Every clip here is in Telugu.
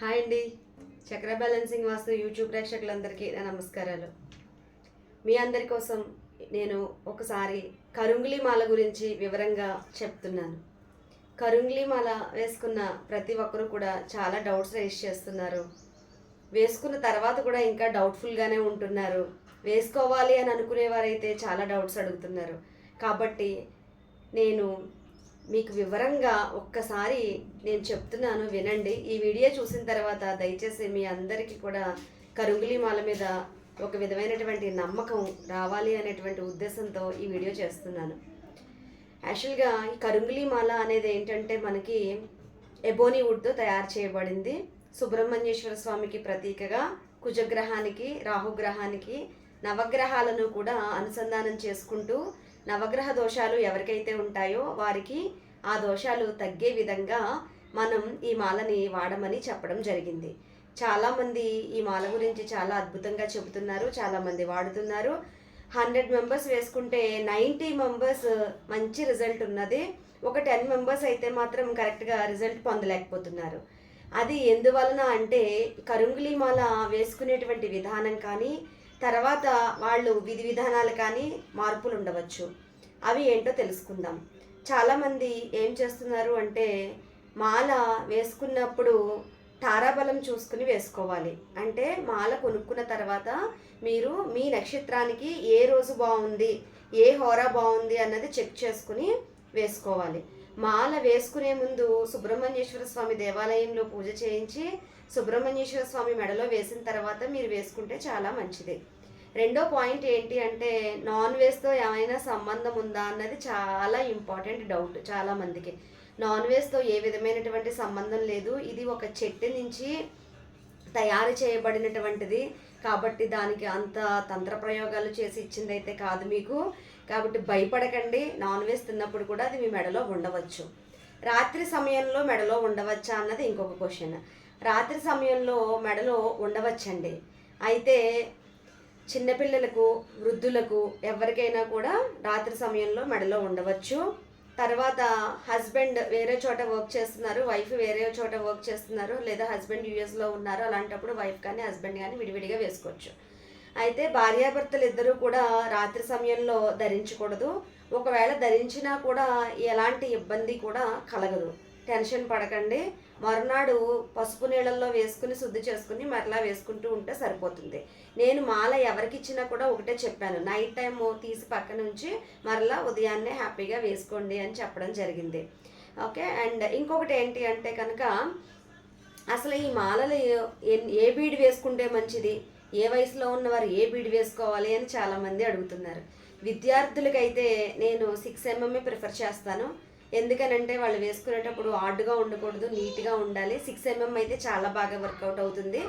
హాయ్ అండి. చక్ర బ్యాలెన్సింగ్ వాస్తు యూట్యూబ్ ప్రేక్షకులందరికీ నా నమస్కారాలు. మీ అందరి కోసం నేను ఒకసారి కరుంగులి మాల గురించి వివరంగా చెప్తున్నాను. కరుంగులి మాల వేసుకున్న ప్రతి ఒక్కరూ కూడా చాలా డౌట్స్ రేస్ చేస్తున్నారు. వేసుకున్న తర్వాత కూడా ఇంకా డౌట్ఫుల్గానే ఉంటున్నారు. వేసుకోవాలి అని అనుకునేవారైతే చాలా డౌట్స్ అడుగుతున్నారు. కాబట్టి నేను మీకు వివరంగా ఒక్కసారి నేను చెప్తున్నాను వినండి. ఈ వీడియో చూసిన తర్వాత దయచేసి మీ అందరికీ కూడా కరుంగులి మాల మీద ఒక విధమైనటువంటి నమ్మకం రావాలి అనేటువంటి ఉద్దేశంతో ఈ వీడియో చేస్తున్నాను. యాక్చువల్గా ఈ కరుంగులి మాల అనేది ఏంటంటే మనకి ఎబోనీ వుడ్తో తయారు చేయబడింది. సుబ్రహ్మణ్యేశ్వర స్వామికి ప్రతీకగా కుజగ్రహానికి రాహుగ్రహానికి నవగ్రహాలను కూడా అనుసంధానం చేసుకుంటూ నవగ్రహ దోషాలు ఎవరికైతే ఉంటాయో వారికి ఆ దోషాలు తగ్గే విధంగా మనం ఈ మాలని వాడమని చెప్పడం జరిగింది. చాలామంది ఈ మాల గురించి చాలా అద్భుతంగా చెబుతున్నారు చాలామంది వాడుతున్నారు. హండ్రెడ్ మెంబర్స్ వేసుకుంటే నైంటీ మెంబర్స్ మంచి రిజల్ట్ ఉన్నది. ఒక టెన్ మెంబర్స్ అయితే మాత్రం కరెక్ట్గా రిజల్ట్ పొందలేకపోతున్నారు. అది ఎందువలన అంటే కరుంగులి మాల వేసుకునేటువంటి విధానం కానీ తర్వాత వాళ్ళు విధి విధానాలు కానీ మార్పులు ఉండవచ్చు. అవి ఏంటో తెలుసుకుందాం. చాలామంది ఏం చేస్తున్నారు అంటే మాల వేసుకున్నప్పుడు తారాబలం చూసుకుని వేసుకోవాలి. అంటే మాల కొనుక్కున్న తర్వాత మీరు మీ నక్షత్రానికి ఏ రోజు బాగుంది ఏ హోరా బాగుంది అన్నది చెక్ చేసుకుని వేసుకోవాలి. మాల వేసుకునే ముందు సుబ్రహ్మణ్యేశ్వర స్వామి దేవాలయంలో పూజ చేయించి సుబ్రహ్మణ్యేశ్వర స్వామి మెడలో వేసిన తర్వాత మీరు వేసుకుంటే చాలా మంచిది. రెండో పాయింట్ ఏంటి అంటే నాన్ వెజ్తో ఏమైనా సంబంధం ఉందా అన్నది చాలా ఇంపార్టెంట్ డౌట్ చాలా మందికి. నాన్ వెజ్తో ఏ విధమైనటువంటి సంబంధం లేదు. ఇది ఒక చెట్టు నుంచి తయారు చేయబడినటువంటిది. కాబట్టి దానికి అంత తంత్ర ప్రయోగాలు చేసి ఇచ్చింది అయితే కాదు మీకు. కాబట్టి భయపడకండి. నాన్ వెజ్ తిన్నప్పుడు కూడా అది మీ మెడలో ఉండవచ్చు. రాత్రి సమయంలో మెడలో ఉండవచ్చా అన్నది ఇంకొక క్వశ్చన్ రాత్రి సమయంలో మెడలో ఉండవచ్చండి. అయితే చిన్నపిల్లలకు వృద్ధులకు ఎవరికైనా కూడా రాత్రి సమయంలో మెడలో ఉండవచ్చు. తర్వాత హస్బెండ్ వేరే చోట వర్క్ చేస్తున్నారు వైఫ్ వేరే చోట వర్క్ చేస్తున్నారు లేదా హస్బెండ్ యూఎస్లో ఉన్నారు అలాంటప్పుడు వైఫ్ కానీ హస్బెండ్ కానీ విడివిడిగా వేసుకోవచ్చు. అయితే భార్యాభర్తలు ఇద్దరూ కూడా రాత్రి సమయంలో ధరించకూడదు. ఒకవేళ ధరించినా కూడా ఎలాంటి ఇబ్బంది కూడా కలగదు. టెన్షన్ పడకండి. మరునాడు పసుపు నీళ్ళల్లో వేసుకుని శుద్ధి చేసుకుని మరలా వేసుకుంటూ ఉంటే సరిపోతుంది. నేను మాల ఎవరికి ఇచ్చినా కూడా ఒకటే చెప్పాను. నైట్ టైం తీసి పక్క నుంచి మరలా ఉదయాన్నే హ్యాపీగా వేసుకోండి అని చెప్పడం జరిగింది. ఓకే? అండ్ ఇంకొకటి ఏంటి అంటే కనుక అసలు ఈ మాలలు ఏ- ఏ బీడి వేసుకుంటే మంచిది? ఏ వయసులో ఉన్నవారు ఏ బీడి వేసుకోవాలి అని చాలామంది అడుగుతున్నారు. విద్యార్థులకైతే నేను సిక్స్ ఎంఎంఏ ప్రిఫర్ చేస్తాను. ఎందుకనంటే వాళ్ళు వేసుకునేటప్పుడు ఆర్డ్గా ఉండకూడదు నీట్గా ఉండాలి. సిక్స్ ఎంఎం అయితే చాలా బాగా వర్కౌట్ అవుతుంది.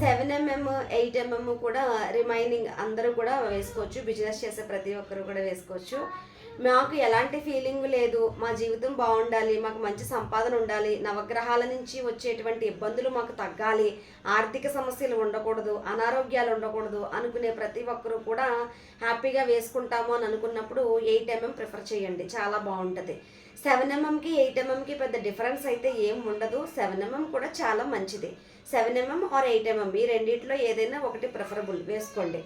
సెవెన్ ఎంఎం ఎయిట్ ఎంఎం కూడా రిమైనింగ్ అందరూ కూడా వేసుకోవచ్చు. బిజినెస్ చేసే ప్రతి ఒక్కరు కూడా వేసుకోవచ్చు. మాకు ఎలాంటి ఫీలింగ్ లేదు. మా జీవితం బాగుండాలి మాకు మంచి సంపాదన ఉండాలి. నవగ్రహాల నుంచి వచ్చేటువంటి ఇబ్బందులు మాకు తగ్గాలి. ఆర్థిక సమస్యలు ఉండకూడదు అనారోగ్యాలు ఉండకూడదు అనుకునే ప్రతి ఒక్కరూ కూడా హ్యాపీగా వేసుకుంటాము అని అనుకున్నప్పుడు ఎయిట్ ఎంఎం ప్రిఫర్ చేయండి. చాలా బాగుంటుంది. సెవెన్ ఎంఎంకి ఎయిట్ ఎంఎంకి పెద్ద డిఫరెన్స్ అయితే ఏం ఉండదు. సెవెన్ ఎంఎం కూడా చాలా మంచిది. Seven mm or eight mm ఈ రెండింటిలో ఏదైనా ఒకటి ప్రిఫరబుల్ వేసుకోండి.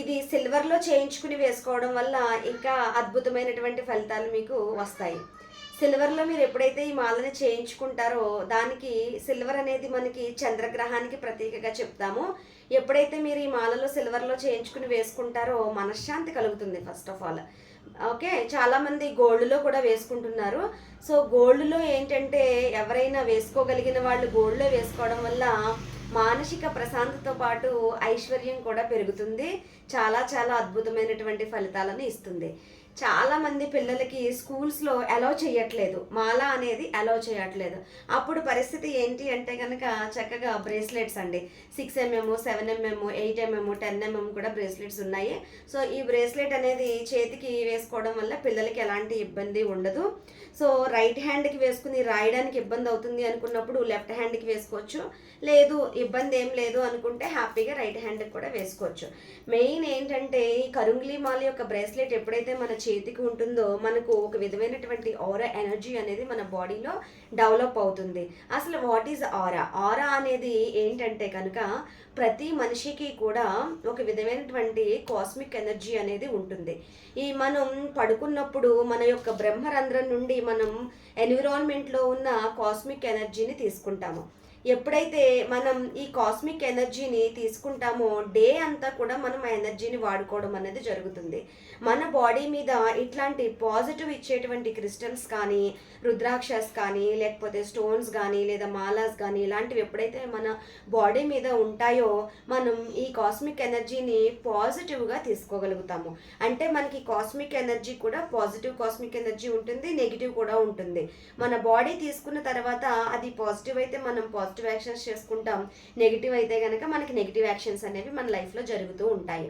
ఇది సిల్వర్లో చేయించుకుని వేసుకోవడం వల్ల ఇంకా అద్భుతమైనటువంటి ఫలితాలు మీకు వస్తాయి. సిల్వర్లో మీరు ఎప్పుడైతే ఈ మాలని చేయించుకుంటారో దానికి సిల్వర్ అనేది మనకి చంద్రగ్రహానికి ప్రతీకగా చెప్తాము. ఎప్పుడైతే మీరు ఈ మాలలో సిల్వర్లో చేయించుకుని వేసుకుంటారో మనశ్శాంతి కలుగుతుంది ఫస్ట్ ఆఫ్ ఆల్ ఓకే చాలామంది గోల్డ్లో కూడా వేసుకుంటున్నారు. సో గోల్డ్లో ఏంటంటే ఎవరైనా వేసుకోగలిగిన వాళ్ళు గోల్డ్లో వేసుకోవడం వల్ల మానసిక ప్రశాంతతో పాటు ఐశ్వర్యం కూడా పెరుగుతుంది. చాలా చాలా అద్భుతమైనటువంటి ఫలితాలను ఇస్తుంది. చాలా మంది పిల్లలకి స్కూల్స్లో అలో చేయట్లేదు. మాల అనేది అలో చేయట్లేదు. అప్పుడు పరిస్థితి ఏంటి అంటే కనుక చక్కగా బ్రేస్లెట్స్ అండి. Six mm seven mm eight mm ten mm కూడా బ్రేస్లెట్స్ ఉన్నాయి. సో ఈ బ్రేస్లెట్ అనేది చేతికి వేసుకోవడం వల్ల పిల్లలకి ఎలాంటి ఇబ్బంది ఉండదు. సో రైట్ హ్యాండ్కి వేసుకుని రాయడానికి ఇబ్బంది అవుతుంది అనుకున్నప్పుడు లెఫ్ట్ హ్యాండ్కి వేసుకోవచ్చు. లేదు ఇబ్బంది ఏం లేదు అనుకుంటే హ్యాపీగా రైట్ హ్యాండ్కి కూడా వేసుకోవచ్చు. మెయిన్ ఏంటంటే ఈ కరుంగ్లీ మాల యొక్క బ్రేస్లెట్ ఎప్పుడైతే మన చేతికి ఉంటుందో మనకు ఒక విధమైనటువంటి ఆరా ఎనర్జీ అనేది మన బాడీలో డెవలప్ అవుతుంది. అసలు వాట్ ఈజ్ ఆరా ఆరా అనేది ఏంటంటే కనుక ప్రతి మనిషికి కూడా ఒక విధమైనటువంటి కాస్మిక్ ఎనర్జీ అనేది ఉంటుంది. ఈ మనం పడుకున్నప్పుడు మన యొక్క బ్రహ్మరంధ్రం నుండి మనం ఎన్విరాన్మెంట్లో ఉన్న కాస్మిక్ ఎనర్జీని తీసుకుంటాము. ఎప్పుడైతే మనం ఈ కాస్మిక్ ఎనర్జీని తీసుకుంటామో డే అంతా కూడా మనం ఆ ఎనర్జీని వాడుకోవడం అనేది జరుగుతుంది. మన బాడీ మీద ఇట్లాంటి పాజిటివ్ ఇచ్చేటువంటి క్రిస్టల్స్ కానీ రుద్రాక్షస్ కానీ లేకపోతే స్టోన్స్ కానీ లేదా మాలాస్ కానీ ఇలాంటివి ఎప్పుడైతే మన బాడీ మీద ఉంటాయో మనం ఈ కాస్మిక్ ఎనర్జీని పాజిటివ్గా తీసుకోగలుగుతాము. అంటే మనకి కాస్మిక్ ఎనర్జీ కూడా పాజిటివ్ కాస్మిక్ ఎనర్జీ ఉంటుంది నెగిటివ్ కూడా ఉంటుంది. మన బాడీ తీసుకున్న తర్వాత అది పాజిటివ్ అయితే మనం పాజిటివ్ యాక్షన్స్ చేసుకుంటాం. నెగిటివ్ అయితే కనుక మనకి నెగిటివ్ యాక్షన్స్ అనేవి మన లైఫ్లో జరుగుతూ ఉంటాయి.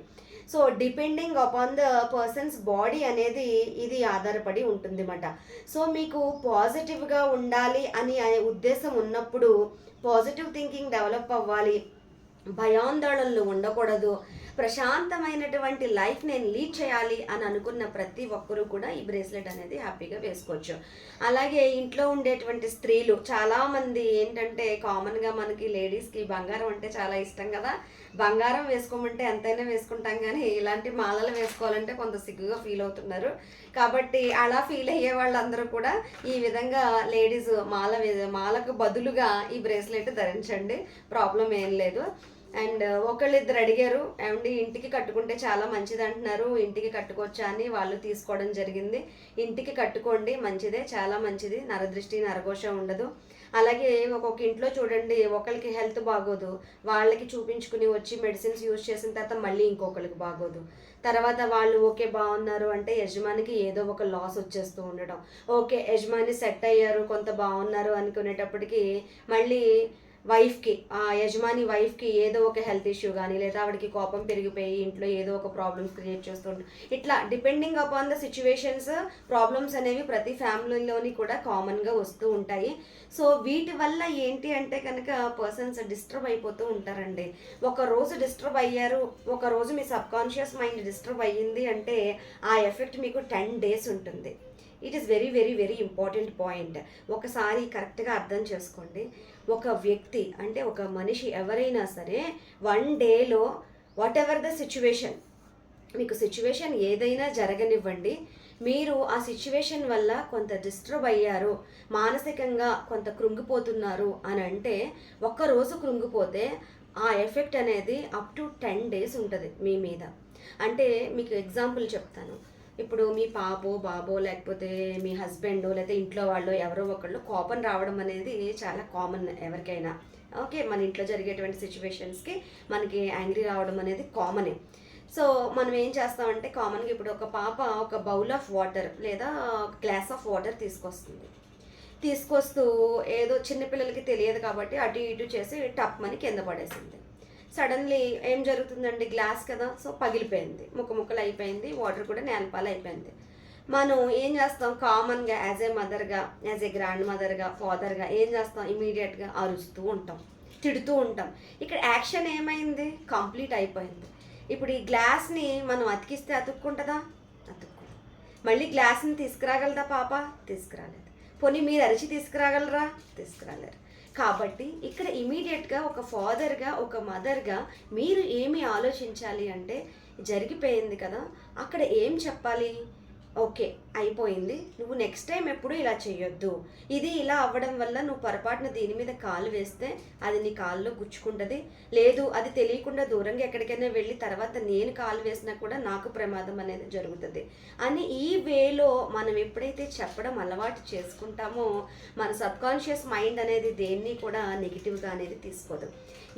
So depending upon the person's body అనేది ఇది ఆధారపడి ఉంటుంది అన్నమాట సో మీకు పాజిటివ్గా ఉండాలి అని అనే ఉద్దేశం ఉన్నప్పుడు పాజిటివ్ థింకింగ్ డెవలప్ అవ్వాలి. భయాందోళనలు ఉండకూడదు. ప్రశాంతమైనటువంటి లైఫ్ నేను లీడ్ చేయాలి అని అనుకున్న ప్రతి ఒక్కరూ కూడా ఈ బ్రేస్లెట్ అనేది హ్యాపీగా వేసుకోవచ్చు. అలాగే ఇంట్లో ఉండేటువంటి స్త్రీలు చాలామంది ఏంటంటే కామన్గా మనకి లేడీస్కి బంగారం అంటే చాలా ఇష్టం కదా. బంగారం వేసుకోమంటే ఎంతైనా వేసుకుంటాం కానీ ఇలాంటి మాలలు వేసుకోవాలంటే కొంత సిగ్గుగా ఫీల్ అవుతున్నారు. కాబట్టి అలా ఫీల్ అయ్యే వాళ్ళందరూ కూడా ఈ విధంగా లేడీస్ మాల మాలకు బదులుగా ఈ బ్రేస్లెట్ ధరించండి. ప్రాబ్లం ఏం లేదు. అండ్ ఒకళ్ళిద్దరు అడిగారు ఏమండి ఇంటికి కట్టుకుంటే చాలా మంచిది అంటున్నారు ఇంటికి కట్టుకోవచ్చా? అని వాళ్ళు తీసుకోవడం జరిగింది. ఇంటికి కట్టుకోండి మంచిదే చాలా మంచిది నరదృష్టి నరఘోష ఉండదు. అలాగే ఒక్కొక్క ఇంట్లో చూడండి ఒకరికి హెల్త్ బాగోదు వాళ్ళకి చూపించుకుని వచ్చి మెడిసిన్స్ యూజ్ చేసిన తర్వాత మళ్ళీ ఇంకొకరికి బాగోదు. తర్వాత వాళ్ళు ఓకే బాగున్నారు అంటే యజమానికి ఏదో ఒక లాస్ వచ్చేస్తూ ఉండడం ఓకే యజమాని సెట్ అయ్యారు కొంత బాగున్నారు అనుకునేటప్పటికి మళ్ళీ వైఫ్కి ఆ యజమాని వైఫ్కి ఏదో ఒక హెల్త్ ఇష్యూ కానీ లేదా ఆవిడకి కోపం పెరిగిపోయి ఇంట్లో ఏదో ఒక ప్రాబ్లమ్స్ క్రియేట్ చేస్తుంటారు ఇట్లా depending upon the situations problems అనేవి ప్రతి ఫ్యామిలీలోని కూడా కామన్గా వస్తూ ఉంటాయి. సో వీటి వల్ల ఏంటి అంటే కనుక పర్సన్స్ డిస్టర్బ్ అయిపోతూ ఉంటారండి. ఒక రోజు డిస్టర్బ్ అయ్యారు ఒక రోజు మీ సబ్ కాన్షియస్ మైండ్ డిస్టర్బ్ అయ్యింది అంటే ఆ ఎఫెక్ట్ మీకు టెన్ డేస్ ఉంటుంది. It is very very very important point ఒకసారి కరెక్ట్గా అర్థం చేసుకోండి. ఒక వ్యక్తి అంటే ఒక మనిషి ఎవరైనా సరే వన్ డేలో వాట్ ఎవర్ ద సిచ్యువేషన్ మీకు సిచ్యువేషన్ ఏదైనా జరగనివ్వండి. మీరు ఆ సిచ్యువేషన్ వల్ల కొంత డిస్టర్బ్ అయ్యారు మానసికంగా కొంత కృంగిపోతున్నారు అని అంటే ఒక్కరోజు కృంగిపోతే ఆ ఎఫెక్ట్ అనేది అప్ టు టెన్ డేస్ ఉంటుంది మీ మీద. అంటే మీకు ఎగ్జాంపుల్ చెప్తాను. ఇప్పుడు మీ పాపో బాబో లేకపోతే మీ హస్బెండ్ లేకపోతే ఇంట్లో వాళ్ళు ఎవరో ఒకళ్ళు కోపం రావడం అనేది చాలా కామన్ ఎవరికైనా. ఓకే మన ఇంట్లో జరిగేటువంటి సిచ్యువేషన్స్కి మనకి యాంగ్రీ రావడం అనేది కామనే సో మనం ఏం చేస్తామంటే కామన్గా ఇప్పుడు ఒక పాప ఒక బౌల్ ఆఫ్ వాటర్ లేదా గ్లాస్ ఆఫ్ వాటర్ తీసుకొస్తుంది. తీసుకొస్తూ ఏదో చిన్నపిల్లలకి తెలియదు కాబట్టి అటు ఇటు చేసి టప్ మని కింద పడేసింది. సడన్లీ ఏం జరుగుతుందండి గ్లాస్ కదా సో పగిలిపోయింది. ముక్క ముక్కలు అయిపోయింది వాటర్ కూడా నేలపాలు అయిపోయింది. మనం ఏం చేస్తాం కామన్గా యాజ్ ఏ మదర్గా యాజ్ ఏ గ్రాండ్ మదర్గా ఫాదర్గా ఏం చేస్తాం ఇమీడియట్గా అరుస్తూ ఉంటాం తిడుతూ ఉంటాం. ఇక్కడ యాక్షన్ ఏమైంది? కంప్లీట్ అయిపోయింది. ఇప్పుడు ఈ గ్లాస్ని మనం అతికిస్తే అతుక్కుంటుందా? అతుక్కుంటుంది మళ్ళీ గ్లాస్ని తీసుకురాగలదా పాప? తీసుకురాలేదు. పోనీ మీరు అరిచి తీసుకురాగలరా? తీసుకురాలేరు. కాబట్టి ఇక్కడ ఇమీడియట్గా ఒక ఫాదర్గా ఒక మదర్గా మీరు ఏమి ఆలోచించాలి అంటే జరిగిపోయింది కదా అక్కడ ఏం చెప్పాలి? ఓకే అయిపోయింది. నువ్వు నెక్స్ట్ టైం ఎప్పుడు ఇలా చేయొద్దు ఇది ఇలా అవ్వడం వల్ల నువ్వు పొరపాటున దీని మీద కాలు వేస్తే అది నీ కాల్లో గుచ్చుకుంటుంది. లేదు అది తెలియకుండా దూరంగా ఎక్కడికైనా వెళ్ళి తర్వాత నేను కాలు వేసినా కూడా నాకు ప్రమాదం అనేది జరుగుతుంది. అని ఈ వేలో మనం ఎప్పుడైతే చెప్పడం అలవాటు చేసుకుంటామో మన సబ్కాన్షియస్ మైండ్ అనేది దేన్ని కూడా నెగిటివ్గా అనేది తీసుకోదు.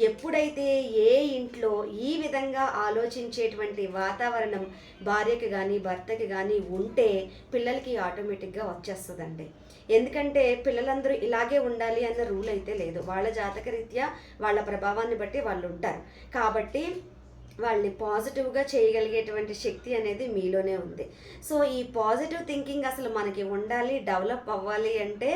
ఎప్పుడైతే ఏ ఇంట్లో ఈ విధంగా ఆలోచించేటువంటి వాతావరణం భార్యకి కానీ భర్తకి కానీ ఉంటే పిల్లలకి ఆటోమేటిక్గా వచ్చేస్తుందండి. ఎందుకంటే పిల్లలందరూ ఇలాగే ఉండాలి అన్న రూల్ అయితే లేదు. వాళ్ళ జాతక రీత్యా వాళ్ళ ప్రభావాన్ని బట్టి వాళ్ళు ఉంటారు కాబట్టి వాళ్ళని పాజిటివ్గా చేయగలిగేటువంటి శక్తి అనేది మీలోనే ఉంది. సో ఈ పాజిటివ్ థింకింగ్ అసలు మనకి ఉండాలి డెవలప్ అవ్వాలి అంటే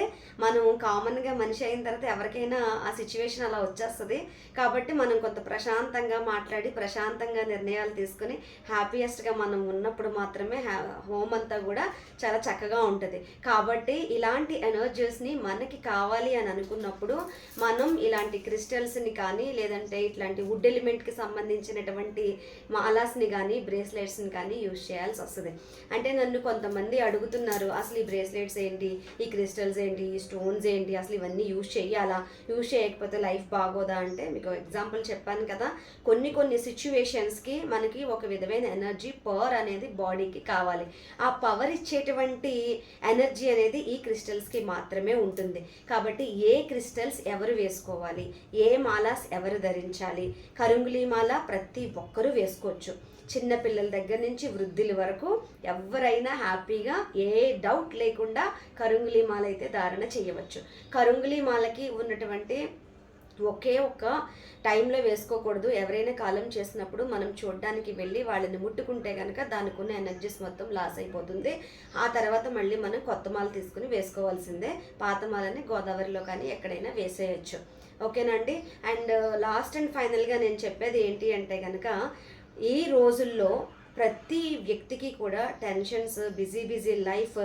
మనం కామన్గా మనిషి అయిన తర్వాత ఎవరికైనా ఆ సిచ్యువేషన్ అలా వచ్చేస్తుంది. కాబట్టి మనం కొంత ప్రశాంతంగా మాట్లాడి ప్రశాంతంగా నిర్ణయాలు తీసుకుని హ్యాపీయెస్ట్గా మనం ఉన్నప్పుడు మాత్రమే హోమ్ అంతా కూడా చాలా చక్కగా ఉంటుంది. కాబట్టి ఇలాంటి ఎనర్జీస్ని మనకి కావాలి అని అనుకున్నప్పుడు మనం ఇలాంటి క్రిస్టల్స్ని కానీ లేదంటే ఇట్లాంటి వుడ్ ఎలిమెంట్కి సంబంధించినటువంటి మాలాస్ని కానీ బ్రేస్లెట్స్ని కానీ యూజ్ చేయాల్సి వస్తుంది. అంటే నన్ను కొంతమంది అడుగుతున్నారు అసలు ఈ బ్రేస్లెట్స్ ఏంటి? ఈ క్రిస్టల్స్ ఏంటి? ఈ స్టోన్స్ ఏంటి? అసలు ఇవన్నీ యూజ్ చేయాలా యూజ్ చేయకపోతే లైఫ్ బాగోదా? అంటే మీకు ఎగ్జాంపుల్ చెప్పాను కదా. కొన్ని కొన్ని సిచ్యువేషన్స్కి మనకి ఒక విధమైన ఎనర్జీ పవర్ అనేది బాడీకి కావాలి. ఆ పవర్ ఇచ్చేటువంటి ఎనర్జీ అనేది ఈ క్రిస్టల్స్కి మాత్రమే ఉంటుంది. కాబట్టి ఏ క్రిస్టల్స్ ఎవరు వేసుకోవాలి? ఏ మాలాస్ ఎవరు ధరించాలి? కరుంగులి మాల ప్రతి ఒక్కరూ వేసుకోవచ్చు. చిన్న పిల్లల దగ్గర నుంచి వృద్ధుల వరకు ఎవరైనా హ్యాపీగా ఏ డౌట్ లేకుండా కరుంగులీ మాల అయితే ధారణ చేయవచ్చు. కరుంగులీ మాలకి ఉన్నటువంటి ఒకే ఒక్క టైంలో వేసుకోకూడదు. ఎవరైనా కాలం చేసినప్పుడు మనం చూడడానికి వెళ్ళి వాళ్ళని ముట్టుకుంటే కనుక దానికి ఉన్న ఎనర్జీస్ మొత్తం లాస్ అయిపోతుంది. ఆ తర్వాత మళ్ళీ మనం కొత్త మాల తీసుకుని వేసుకోవాల్సిందే. పాత మాలని గోదావరిలో కానీ ఎక్కడైనా వేసేయచ్చు. ఓకేనండి? అండ్ లాస్ట్ అండ్ ఫైనల్గా నేను చెప్పేది ఏంటి అంటే కనుక ఈ రోజుల్లో ప్రతి వ్యక్తికి కూడా టెన్షన్స్ బిజీ బిజీ లైఫ్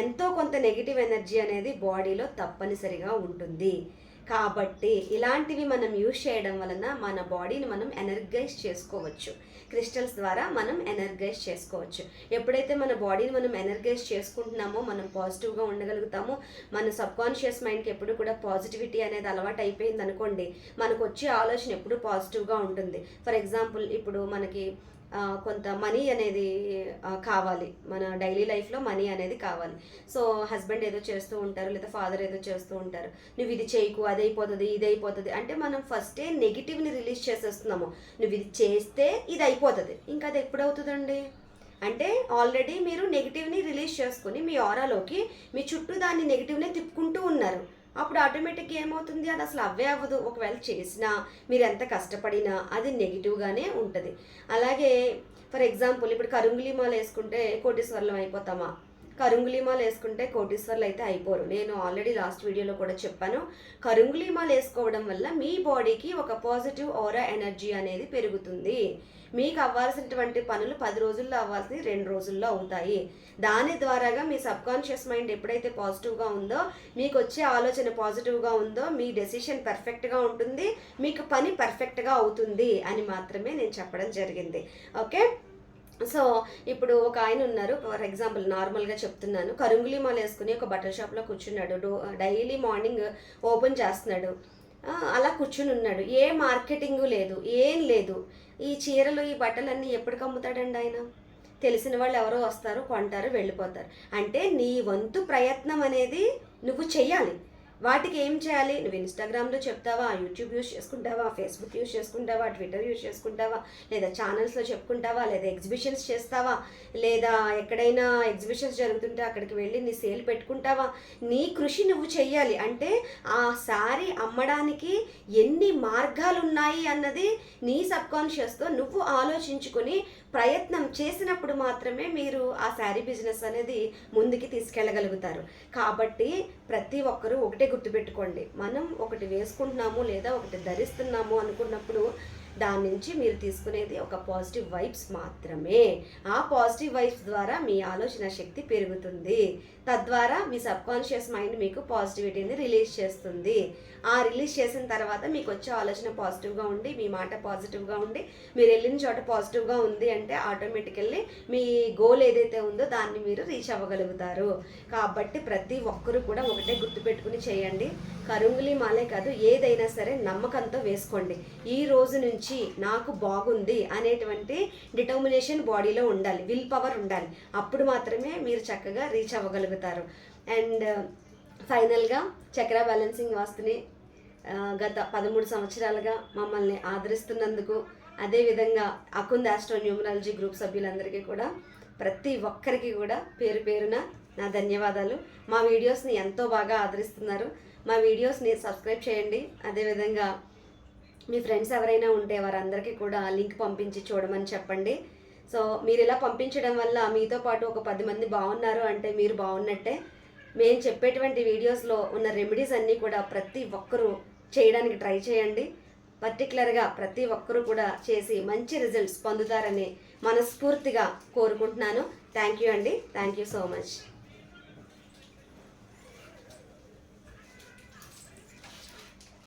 ఎంతో కొంత నెగిటివ్ ఎనర్జీ అనేది బాడీలో తప్పనిసరిగా ఉంటుంది. కాబట్టి ఇలాంటివి మనం యూజ్ చేయడం వలన మన బాడీని మనం ఎనర్గైజ్ చేసుకోవచ్చు. క్రిస్టల్స్ ద్వారా మనం ఎనర్గైజ్ చేసుకోవచ్చు. ఎప్పుడైతే మన బాడీని మనం ఎనర్గైజ్ చేసుకుంటున్నామో మనం పాజిటివ్గా ఉండగలుగుతామో మన సబ్ కాన్షియస్ మైండ్కి ఎప్పుడు కూడా పాజిటివిటీ అనేది అలవాటు అయిపోయింది అనుకోండి మనకు వచ్చే ఆలోచన ఎప్పుడు పాజిటివ్గా ఉంటుంది. ఫర్ ఎగ్జాంపుల్ ఇప్పుడు మనకి కొంత మనీ అనేది కావాలి. మన డైలీ లైఫ్లో మనీ అనేది కావాలి. సో హస్బెండ్ ఏదో చేస్తూ ఉంటారు లేదా ఫాదర్ ఏదో చేస్తూ ఉంటారు. నువ్వు ఇది చేయకు అది అయిపోతుంది ఇది అయిపోతుంది. అంటే మనం ఫస్టే నెగిటివ్ని రిలీజ్ చేసేస్తున్నాము. నువ్వు ఇది చేస్తే ఇది అయిపోతుంది. ఇంకా అది ఎప్పుడు అవుతుందండి అంటే ఆల్రెడీ మీరు నెగిటివ్ని రిలీజ్ చేసుకుని మీ ఆరాలోకి మీ చుట్టూ దాన్ని నెగిటివ్నే తిప్పుకుంటూ ఉన్నారు. అప్పుడు ఆటోమేటిక్గా ఏమవుతుంది? అది అసలు అవే అవ్వదు. ఒకవేళ చేసినా మీరు ఎంత కష్టపడినా అది నెగిటివ్గానే ఉంటుంది. అలాగే ఫర్ ఎగ్జాంపుల్ ఇప్పుడు కరుంగులి మాల వేసుకుంటే కోటీశ్వర్లం అయిపోతామా? కరుంగులీమాలు వేసుకుంటే కోటీశ్వర్లు అయితే అయిపోరు. నేను ఆల్రెడీ లాస్ట్ వీడియోలో కూడా చెప్పాను. కరుంగులీమాలు వేసుకోవడం వల్ల మీ బాడీకి ఒక పాజిటివ్ ఓరా ఎనర్జీ అనేది పెరుగుతుంది. మీకు అవ్వాల్సినటువంటి పనులు పది రోజుల్లో అవ్వాల్సి రెండు రోజుల్లో అవుతాయి. దాని ద్వారాగా మీ సబ్ కాన్షియస్ మైండ్ ఎప్పుడైతే పాజిటివ్గా ఉందో మీకు వచ్చే ఆలోచన పాజిటివ్గా ఉందో మీ డెసిషన్ పర్ఫెక్ట్గా ఉంటుంది మీకు పని పర్ఫెక్ట్గా అవుతుంది అని మాత్రమే నేను చెప్పడం జరిగింది. ఓకే సో ఇప్పుడు ఒక ఆయన ఉన్నారు ఫర్ ఎగ్జాంపుల్ నార్మల్గా చెప్తున్నాను. కరుంగులి మాల వేసుకుని ఒక బట్టల షాప్లో కూర్చున్నాడు. డైలీ మార్నింగ్ ఓపెన్ చేస్తున్నాడు. అలా కూర్చుని ఉన్నాడు. ఏ మార్కెటింగ్ లేదు. ఏం లేదు. ఈ చీరలు ఈ బట్టలన్నీ ఎప్పటికి అమ్ముతాడండి ఆయన? తెలిసిన వాళ్ళు ఎవరో వస్తారు కొంటారు వెళ్ళిపోతారు. అంటే నీ వంతు ప్రయత్నం అనేది నువ్వు చెయ్యాలి. వాటికి ఏం చేయాలి? నువ్వు ఇన్స్టాగ్రామ్లో చెప్తావా? యూట్యూబ్ యూస్ చేసుకుంటావా? ఫేస్బుక్ యూస్ చేసుకుంటావా? ట్విట్టర్ యూస్ చేసుకుంటావా? లేదా ఛానల్స్లో చెప్పుకుంటావా? లేదా ఎగ్జిబిషన్స్ చేస్తావా? లేదా ఎక్కడైనా ఎగ్జిబిషన్స్ జరుగుతుంటే అక్కడికి వెళ్ళి నీ సేల్ పెట్టుకుంటావా? నీ కృషి నువ్వు చెయ్యాలి. అంటే ఆ శారీ అమ్మడానికి ఎన్ని మార్గాలు ఉన్నాయి అన్నది నీ సబ్కాన్షియస్తో నువ్వు ఆలోచించుకొని ప్రయత్నం చేసినప్పుడు మాత్రమే మీరు ఆ శారీ బిజినెస్ అనేది ముందుకి తీసుకెళ్ళగలుగుతారు. కాబట్టి ప్రతి ఒక్కరూ ఒకటే గుర్తుపెట్టుకోండి. మనం ఒకటి వేసుకుంటున్నాము లేదా ఒకటి ధరిస్తున్నాము అనుకున్నప్పుడు దాని నుంచి మీరు తీసుకునేది ఒక పాజిటివ్ వైబ్స్ మాత్రమే. ఆ పాజిటివ్ వైబ్స్ ద్వారా మీ ఆలోచన శక్తి పెరుగుతుంది. తద్వారా మీ సబ్ కాన్షియస్ మైండ్ మీకు పాజిటివిటీని రిలీజ్ చేస్తుంది. ఆ రిలీజ్ చేసిన తర్వాత మీకు వచ్చే ఆలోచన పాజిటివ్గా ఉండి మీ మాట పాజిటివ్గా ఉండి మీరు వెళ్ళిన చోట పాజిటివ్గా ఉంది అంటే ఆటోమేటికల్లీ మీ గోల్ ఏదైతే ఉందో దాన్ని మీరు రీచ్ అవ్వగలుగుతారు. కాబట్టి ప్రతి ఒక్కరూ కూడా ఒకటే గుర్తుపెట్టుకుని చేయండి. కరుంగులి మాలే కాదు ఏదైనా సరే నమ్మకంతో వేసుకోండి. ఈ రోజు నుంచి నాకు బాగుంది అనేటువంటి డిటర్మినేషన్ బాడీలో ఉండాలి విల్ పవర్ ఉండాలి. అప్పుడు మాత్రమే మీరు చక్కగా రీచ్ అవ్వగలుగుతారు. అండ్ ఫైనల్గా uh, చక్ర బ్యాలెన్సింగ్ వాస్తుని uh, గత పదమూడు సంవత్సరాలుగా మమ్మల్ని ఆదరిస్తున్నందుకు అదేవిధంగా అకుంద్ ఆస్ట్రో న్యూమరాలజీ గ్రూప్ సభ్యులందరికీ కూడా ప్రతి ఒక్కరికి కూడా పేరు పేరున నా ధన్యవాదాలు. మా వీడియోస్ని ఎంతో బాగా ఆదరిస్తున్నారు. మా వీడియోస్ని సబ్స్క్రైబ్ చేయండి. అదేవిధంగా మీ ఫ్రెండ్స్ ఎవరైనా ఉంటే వారందరికీ కూడా లింక్ పంపించి చూడమని చెప్పండి. సో మీరు ఇలా పంపించడం వల్ల మీతో పాటు ఒక పది మంది బాగున్నారు అంటే మీరు బాగున్నట్టే. మేము చెప్పేటువంటి వీడియోస్లో ఉన్న రెమెడీస్ అన్నీ కూడా ప్రతి ఒక్కరూ చేయడానికి ట్రై చేయండి. పర్టికులర్గా ప్రతి ఒక్కరూ కూడా చేసి మంచి రిజల్ట్స్ పొందుతారని మనస్ఫూర్తిగా కోరుకుంటున్నాను. థ్యాంక్ యూ అండి. Thank you so much